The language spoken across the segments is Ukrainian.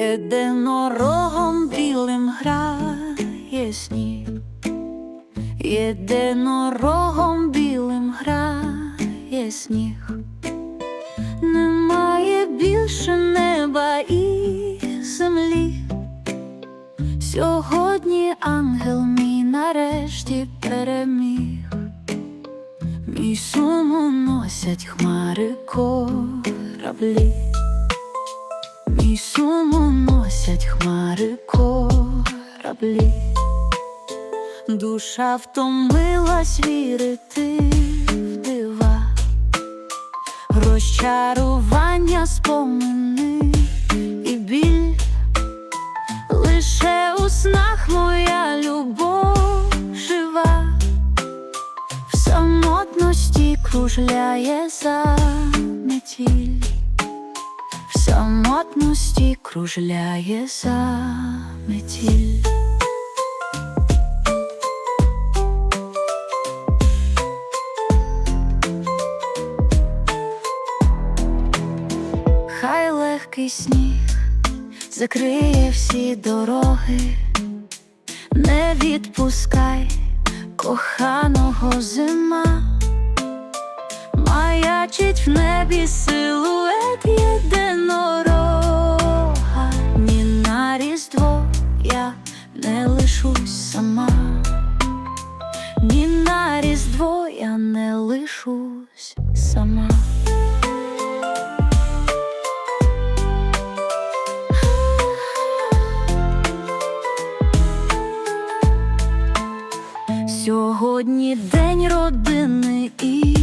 Єдинорогом білим грає сніг, Єдинорогом білим грає сніг, немає більше неба і землі. Сьогодні ангел мій нарешті переміг. Мій сум уносять хмари кораблі. Мій сум уносять хмари кораблі. Душа втомилась вірити в дива, розчарування спомини і біль. Лише у снах моя любов жива, в самотності кружляє за метіль, самотності кружляє за метіль. Хай легкий сніг закриє всі дороги, не відпускай лишусь сама, ні на різдво я не лишусь сама. Сьогодні день родини і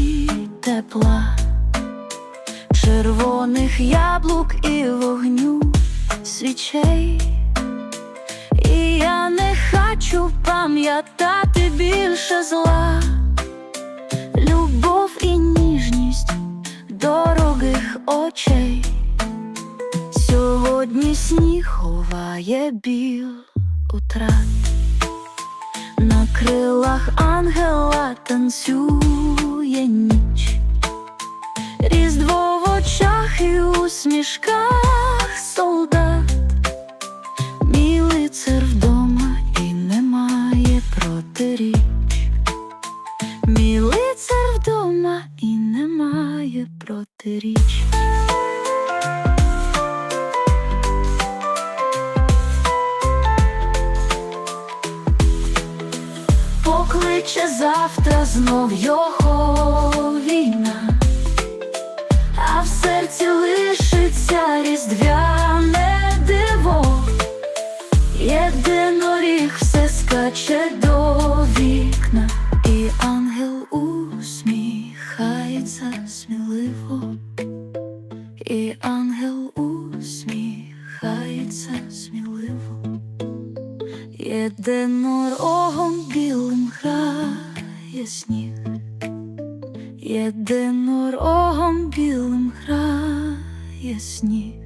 тепла, червоних яблук і вогню свічей. Хочу пам'ятати більше зла, любов і ніжність дорогих очей. Сьогодні сніг ховає біл утрат. На крилах ангела танцює ніч, Різдво в очах і усмішках солдат, протиріч. Покличе завтра знов його війна, а в серці лишиться різдвяне диво, єдиноріг все скаче і ангел усміхається сміливо. Єдинорогом білим грає сніг, Єдинорогом білим грає сніг.